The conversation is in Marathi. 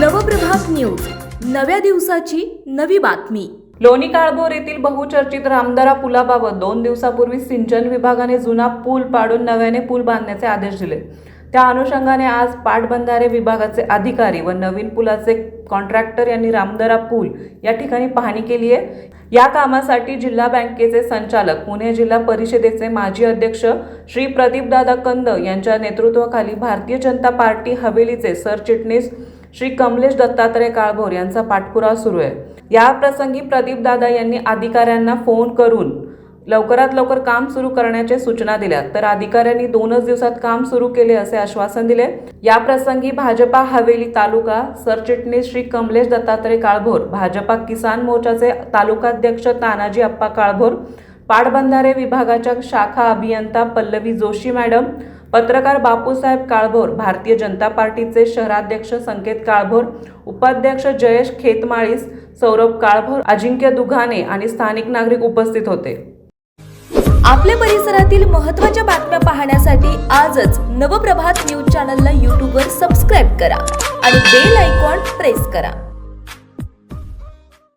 नवप्रभात न्यूज. नव्या दिवसाची नवी बातमी. लोणी काळभोर येथील बहुचर्चित रामदारा पुलाबाबत दोन दिवसापूर्वी सिंचन विभागाने जुना पूल पाडून नव्याने पूल बांधण्याचे आदेश दिले. त्या अनुषंगाने आज पाटबंधारे विभागाचे अधिकारी व नवीन पुलाचे कॉन्ट्रॅक्टर यांनी रामदारा पूल या ठिकाणी पाहणी केली आहे. या कामासाठी जिल्हा बँकेचे संचालक पुणे जिल्हा परिषदेचे माजी अध्यक्ष श्री प्रदीपदादा कंद यांच्या नेतृत्वाखाली भारतीय जनता पार्टी हवेलीचे सरचिटणीस श्री कमलेश दत्तात्रय काळभोर यांचा पाठपुरावा सुरू आहे. या प्रसंगी प्रदीप दादा यांनी अधिकाऱ्यांना फोन करून लवकरात लवकर काम सुरू करण्याच्या सूचना दिल्या. तर अधिकाऱ्यांनी दोनच दिवसात काम सुरू केले असे आश्वासन दिले. या प्रसंगी भाजपा हवेली तालुका सरचिटणीस श्री कमलेश दत्तात्रय काळभोर भाजपा किसान मोर्चाचे तालुकाध्यक्ष तानाजी अप्पा काळभोर पाटबंधारे विभागाच्या शाखा अभियंता पल्लवी जोशी मॅडम पत्रकार बापूसाहेब काळभोर भारतीय जनता पार्टीचे शहराध्यक्ष संकेत काळभोर उपाध्यक्ष जयेश खेतमाळीस सौरभ काळभोर अजिंक्य दुघाने आणि स्थानिक नागरिक उपस्थित होते. आपल्या परिसरातील महत्त्वाच्या बातम्या पाहण्यासाठी आजच नवप्रभात न्यूज चॅनलला यूट्यूबवर सबस्क्राईब करा आणि बेल आयकॉन प्रेस करा.